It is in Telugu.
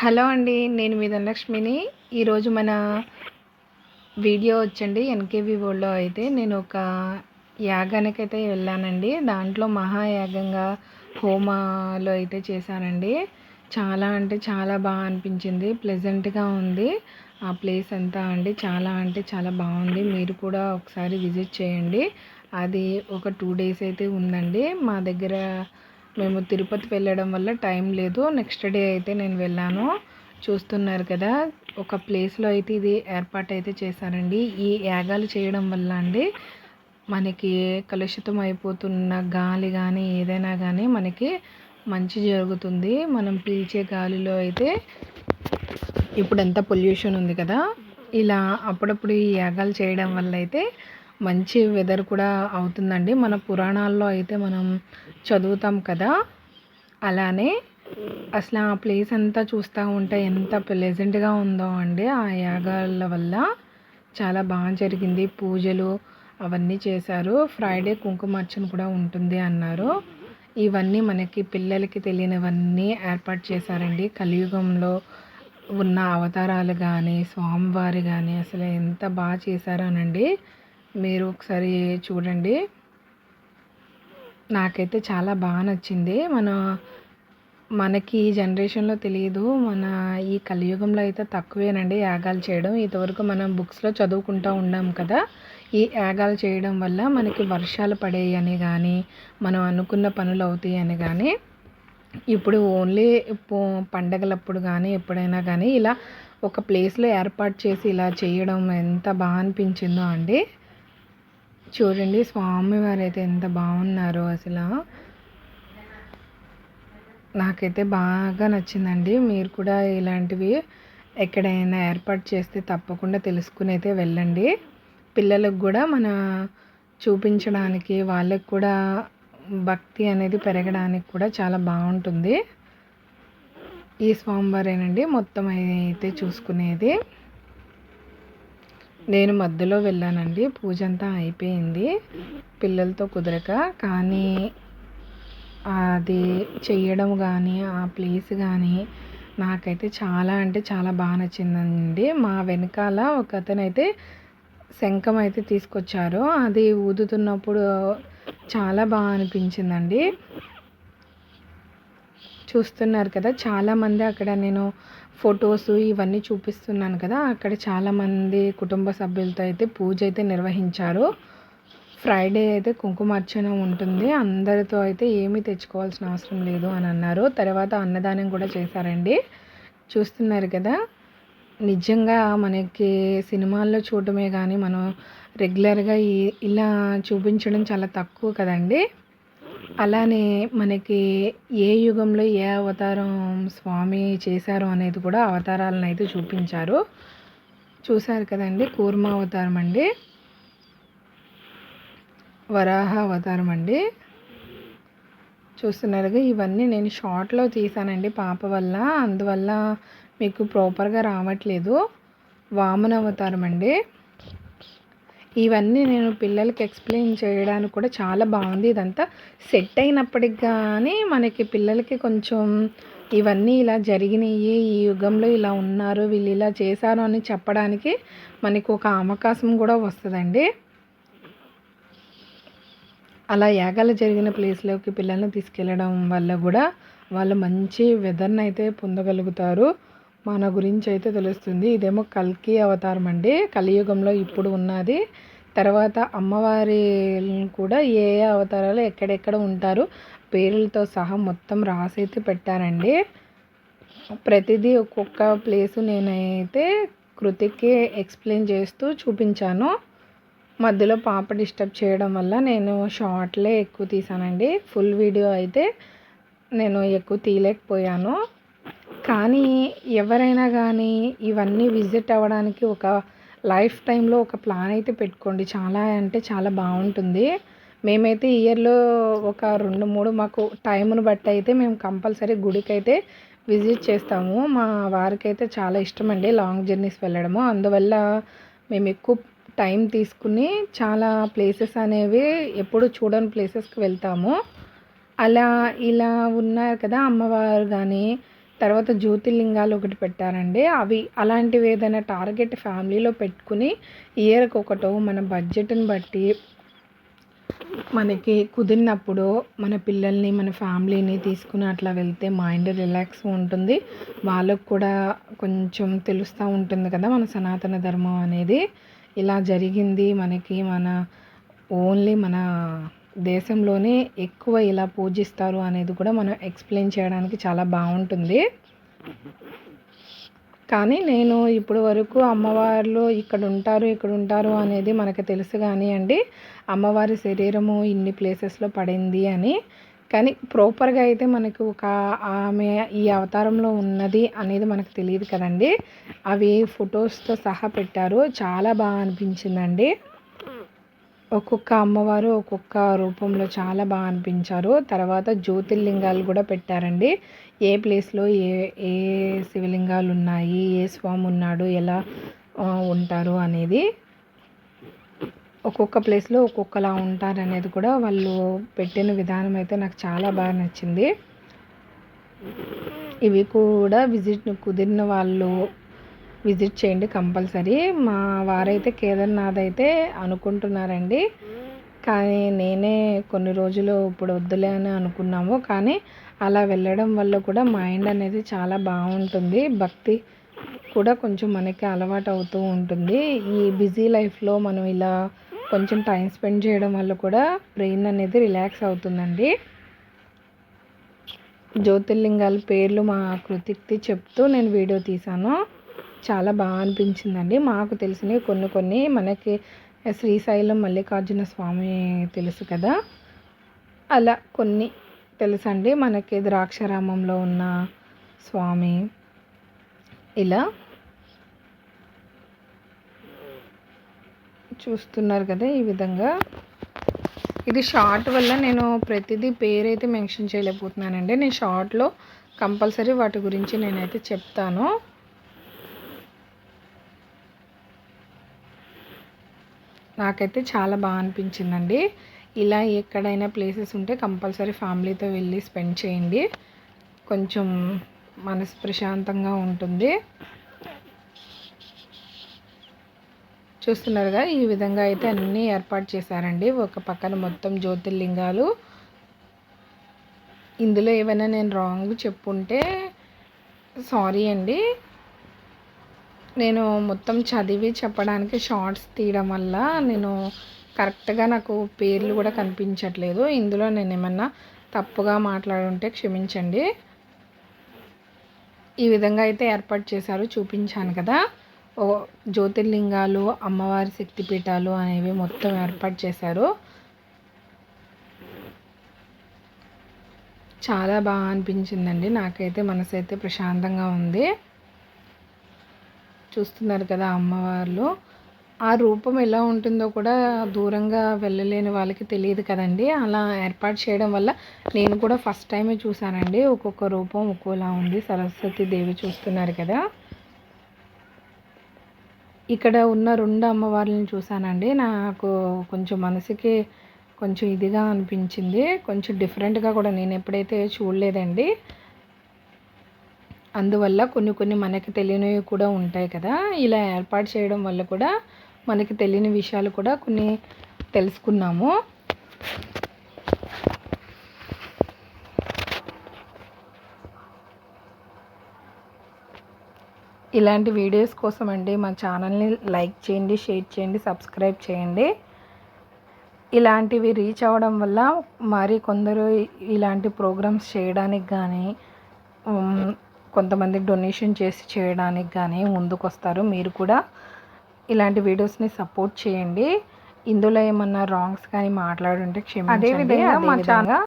హలో అండి నేను మీ ధనలక్ష్మిని. ఈరోజు మన వీడియో వచ్చండి ఎన్కేవి వరల్డ్లో అయితే. నేను ఒక యాగానికి అయితే వెళ్ళానండి. దాంట్లో మహాయాగంగా హోమాలో అయితే చేశానండి. చాలా అంటే చాలా బాగా అనిపించింది. ప్లెజెంట్గా ఉంది. ఆ ప్లేస్ అంతా అండి చాలా అంటే చాలా బాగుంది. మీరు కూడా ఒకసారి విజిట్ చేయండి. అది ఒక టూ డేస్ అయితే ఉందండి. మా దగ్గర మేము తిరుపతి వెళ్ళడం వల్ల టైం లేదు. నెక్స్ట్ డే అయితే నేను వెళ్ళాను. చూస్తున్నారు కదా ఒక ప్లేస్లో అయితే ఇది ఏర్పాటు అయితే చేశారండి. ఈ యాగాలు చేయడం వల్ల అండి మనకి కలుషితం అయిపోతున్న గాలి కానీ ఏదైనా కానీ మనకి మంచి జరుగుతుంది. మనం పీల్చే గాలిలో అయితే ఇప్పుడు ఎంత పొల్యూషన్ ఉంది కదా. ఇలా అప్పుడప్పుడు ఈ యాగాలు చేయడం వల్ల అయితే మంచి వెదర్ కూడా అవుతుందండి. మన పురాణాల్లో అయితే మనం చదువుతాం కదా. అలానే అసలు ఆ ప్లేస్ అంతా చూస్తూ ఉంటే ఎంత ప్లెజెంట్గా ఉందో అండి. ఆ యాగాల వల్ల చాలా బాగా జరిగింది. పూజలు అవన్నీ చేశారు. ఫ్రైడే కుంకుమార్చన కూడా ఉంటుంది అన్నారు. ఇవన్నీ మనకి పిల్లలకి తెలియనివన్నీ ఏర్పాటు చేశారండి. కలియుగంలో ఉన్న అవతారాలు కానీ స్వామివారి కానీ అసలు ఎంత బాగా చేశారనండి. మీరు ఒకసారి చూడండి. నాకైతే చాలా బాగా నచ్చింది. మన మనకి ఈ జనరేషన్లో తెలియదు. మన ఈ కలియుగంలో అయితే తక్కువేనండి యాగాలు చేయడం. ఇంతవరకు మనం బుక్స్లో చదువుకుంటూ ఉన్నాం కదా. ఈ యాగాలు చేయడం వల్ల మనకి వర్షాలు పడేయని కానీ మనం అనుకున్న పనులు అవుతాయి అని కానీ ఇప్పుడు ఓన్లీ పండగలప్పుడు కానీ ఎప్పుడైనా కానీ ఇలా ఒక ప్లేస్లో ఏర్పాటు చేసి ఇలా చేయడం ఎంత బాగా అనిపించిందో అండి. చూడండి స్వామివారు అయితే ఎంత బాగున్నారో అసలు. నాకైతే బాగా నచ్చిందండి. మీరు కూడా ఇలాంటివి ఎక్కడైనా ఏర్పాటు చేస్తే తప్పకుండా తెలుసుకుని అయితే వెళ్ళండి. పిల్లలకు కూడా మన చూపించడానికి వాళ్ళకి కూడా భక్తి అనేది పెరగడానికి కూడా చాలా బాగుంటుంది. ఈ స్వామివారేనండి మొత్తం అయితే చూసుకునేది. నేను మధ్యలో వెళ్ళానండి. పూజ అంతా అయిపోయింది. పిల్లలతో కుదరక. కానీ అది చేయడం కానీ ఆ ప్లేస్ కానీ నాకైతే చాలా అంటే చాలా బాగా నచ్చిందండి. మా వెనకాల ఒక అతను అయితే శంఖం అయితే తీసుకొచ్చారు. అది ఊదుతున్నప్పుడు చాలా బాగా అనిపించిందండి. చూస్తున్నారు కదా చాలామంది అక్కడ నేను ఫొటోస్ ఇవన్నీ చూపిస్తున్నాను కదా అక్కడ చాలామంది కుటుంబ సభ్యులతో అయితే పూజ అయితే నిర్వహించారు. ఫ్రైడే అయితే కుంకుమార్చన ఉంటుంది. అందరితో అయితే ఏమీ తెచ్చుకోవాల్సిన అవసరం లేదు అని అన్నారు. తర్వాత అన్నదానం కూడా చేశారండి. చూస్తున్నారు కదా నిజంగా మనకి సినిమాల్లో చూడటమే కానీ మనం రెగ్యులర్గా ఇలా చూపించడం చాలా తక్కువ కదండి. అలానే మనకి ఏ యుగంలో ఏ అవతారం స్వామి చేశారు అనేది కూడా అవతారాలను అయితే చూపించారు. చూశారు కదండి కూర్మ అవతారం అండి. వరాహ అవతారం అండి. చూస్తున్నారుగా ఇవన్నీ నేను షార్ట్లో తీసానండి పాప వల్ల. అందువల్ల మీకు ప్రాపర్గా రావట్లేదు. వామన అవతారం అండి. ఇవన్నీ నేను పిల్లలకి ఎక్స్ప్లెయిన్ చేయడానికి కూడా చాలా బాగుంది. ఇదంతా సెట్ అయినప్పటికి కానీ మనకి పిల్లలకి కొంచెం ఇవన్నీ ఇలా జరిగినాయి ఈ యుగంలో ఇలా ఉన్నారు వీళ్ళు ఇలా చేశారు అని చెప్పడానికి మనకు ఒక అవకాశం కూడా వస్తుందండి. అలా యాగాలు జరిగిన ప్లేస్లోకి పిల్లల్ని తీసుకెళ్ళడం వల్ల కూడా వాళ్ళు మంచి వెదర్ని అయితే పొందగలుగుతారు. మన గురించి అయితే తెలుస్తుంది. ఇదేమో కల్కి అవతారం అండి. కలియుగంలో ఇప్పుడు ఉన్నది. తర్వాత అమ్మవారి కూడా ఏ ఏ అవతారాలు ఎక్కడెక్కడ ఉంటారు పేర్లతో సహా మొత్తం రాసి అయితే పెట్టారండి. ప్రతిదీ ఒక్కొక్క ప్లేసు నేనైతే కృతికి ఎక్స్ప్లెయిన్ చేస్తూ చూపించాను. మధ్యలో పాప డిస్టర్బ్ చేయడం వల్ల నేను షార్ట్లే ఎక్కువ తీసానండి. ఫుల్ వీడియో అయితే నేను ఎక్కువ తీయలేకపోయాను. కానీ ఎవరైనా కానీ ఇవన్నీ విజిట్ అవ్వడానికి ఒక లైఫ్ టైంలో ఒక ప్లాన్ అయితే పెట్టుకోండి. చాలా అంటే చాలా బాగుంటుంది. మేమైతే ఇయర్లో ఒక రెండు మూడు మాకు టైంను బట్టి అయితే మేము కంపల్సరీ గుడికి అయితే విజిట్ చేస్తాము. మా వారికి అయితే చాలా ఇష్టం అండి లాంగ్ జర్నీస్ వెళ్ళడము. అందువల్ల మేము ఎక్కువ టైం తీసుకుని చాలా ప్లేసెస్ అనేవి ఎప్పుడు చూడని ప్లేసెస్కి వెళ్తాము. అలా ఇలా ఉన్నారు కదా అమ్మవారు కానీ తర్వాత జ్యోతిర్లింగాలు ఒకటి పెట్టారండి. అవి అలాంటివి ఏదైనా టార్గెట్ ఫ్యామిలీలో పెట్టుకుని ఇయర్కి ఒకటో మన బడ్జెట్ని బట్టి మనకి కుదిరినప్పుడు మన పిల్లల్ని మన ఫ్యామిలీని తీసుకుని అట్లా వెళ్తే మైండ్ రిలాక్స్ ఉంటుంది. వాళ్ళకు కూడా కొంచెం తెలుస్తూ ఉంటుంది కదా మన సనాతన ధర్మం అనేది. ఇలా జరిగింది మనకి మన ఓన్లీ మన దేశంలోనే ఎక్కువ ఇలా పూజిస్తారు అనేది కూడా మనం ఎక్స్ప్లెయిన్ చేయడానికి చాలా బాగుంటుంది. కానీ నేను ఇప్పుడు వరకు అమ్మవార్లు ఇక్కడ ఉంటారు ఇక్కడ ఉంటారు అనేది మనకు తెలుసు కానీ అండి అమ్మవారి శరీరము ఇన్ని ప్లేసెస్లో పడింది అని. కానీ ప్రాపర్గా అయితే మనకు ఒక ఆమె ఈ అవతారంలో ఉన్నది అనేది మనకు తెలియదు కదండి. అవి ఫొటోస్తో సహా పెట్టారు. చాలా బాగా అనిపించిందండి. ఒక్కొక్క అమ్మవారు ఒక్కొక్క రూపంలో చాలా బాగా అనిపించారు. తర్వాత జ్యోతిర్లింగాలు కూడా పెట్టారండి. ఏ ప్లేస్లో ఏ ఏ శివలింగాలు ఉన్నాయి ఏ స్వామి ఉన్నాడు ఎలా ఉంటారు అనేది ఒక్కొక్క ప్లేస్లో ఒక్కొక్కలా ఉంటారు అనేది కూడా వాళ్ళు పెట్టిన విధానం అయితే నాకు చాలా బాగా నచ్చింది. ఇవి కూడా విజిట్ కుదిరిన వాళ్ళు విజిట్ చేయండి కంపల్సరీ. మా వారైతే కేదార్నాథ్ అయితే అనుకుంటున్నారండి. కానీ నేనే కొన్ని రోజులు ఇప్పుడు వద్దులే అని అనుకున్నాము. కానీ అలా వెళ్ళడం వల్ల కూడా మైండ్ అనేది చాలా బాగుంటుంది. భక్తి కూడా కొంచెం మనకి అలవాటు అవుతూ ఉంటుంది. ఈ బిజీ లైఫ్లో మనం ఇలా కొంచెం టైం స్పెండ్ చేయడం వల్ల కూడా బ్రెయిన్ అనేది రిలాక్స్ అవుతుందండి. జ్యోతిర్లింగాల పేర్లు మా కృతిక్తి చెప్తూ నేను వీడియో తీశాను. చాలా బాగా అనిపించిందండి. మాకు తెలిసినవి కొన్ని కొన్ని మనకి శ్రీశైలం మల్లికార్జున స్వామి తెలుసు కదా? అలా కొన్ని తెలుసండి. మనకి ద్రాక్షారామంలో ఉన్న స్వామి. ఇలా చూస్తున్నారు కదా ఈ విధంగా. ఇది షార్ట్ వల్ల నేను ప్రతిదీ పేరైతే మెన్షన్ చేయలేకపోతున్నానండి. నేను షార్ట్లో కంపల్సరీ వాటి గురించి నేనైతే చెప్తాను. నాకైతే చాలా బాగా అనిపించిందండి. ఇలా ఎక్కడైనా ప్లేసెస్ ఉంటే కంపల్సరీ ఫ్యామిలీతో వెళ్ళి స్పెండ్ చేయండి. కొంచెం మనసు ప్రశాంతంగా ఉంటుంది. చూస్తున్నారుగా ఈ విధంగా అయితే అన్నీ ఏర్పాటు చేశారండి. ఒక పక్కన మొత్తం జ్యోతిర్లింగాలు. ఇందులో ఏమైనా నేను రాంగ్ చెప్పుంటే సారీ అండి. నేను మొత్తం చదివి చెప్పడానికి షార్ట్స్ తీయడం వల్ల నేను కరెక్ట్గా నాకు పేర్లు కూడా కనిపించట్లేదు. ఇందులో నేను ఏమన్నా తప్పుగా మాట్లాడుంటే క్షమించండి. ఈ విధంగా అయితే ఏర్పాటు చేశారు చూపించాను కదా. ఓ జ్యోతిర్లింగాలు అమ్మవారి శక్తిపీఠాలు అనేవి మొత్తం ఏర్పాటు చేశారు. చాలా బాగా అనిపించిందండి. నాకైతే మనసు అయితే ప్రశాంతంగా ఉంది. చూస్తున్నారు కదా అమ్మవార్లు. ఆ రూపం ఎలా ఉంటుందో కూడా దూరంగా వెళ్ళలేని వాళ్ళకి తెలియదు కదండి. అలా ఏర్పాటు చేయడం వల్ల నేను కూడా ఫస్ట్ టైమే చూశానండి. ఒక్కొక్క రూపం ఒక్కోలా ఉంది. సరస్వతి దేవి చూస్తున్నారు కదా. ఇక్కడ ఉన్న రెండు అమ్మవార్లను చూశానండి. నాకు కొంచెం మనసుకి కొంచెం ఇదిగా అనిపించింది. కొంచెం డిఫరెంట్గా కూడా నేను ఎప్పుడైతే చూడలేదండి. అందువల్ల కొన్ని కొన్ని మనకి తెలియనివి కూడా ఉంటాయి కదా. ఇలా ఏర్పాటు చేయడం వల్ల కూడా మనకి తెలియని విషయాలు కూడా కొన్ని తెలుసుకున్నాము. ఇలాంటి వీడియోస్ కోసం అండి మా ఛానల్ని లైక్ చేయండి షేర్ చేయండి సబ్స్క్రైబ్ చేయండి. ఇలాంటివి రీచ్ అవ్వడం వల్ల మరి కొందరు ఇలాంటి ప్రోగ్రామ్స్ చేయడానికి కానీ కొంతమంది డొనేషన్ చేసి చేయడానికి కానీ ముందుకు వస్తారు మీరు కూడా ఇలాంటి వీడియోస్ని సపోర్ట్ చేయండి. ఇందులో ఏమన్నా రాంగ్స్ కానీ మాట్లాడుంటే క్షమించండి. అదేవిధంగా మా ఛానల్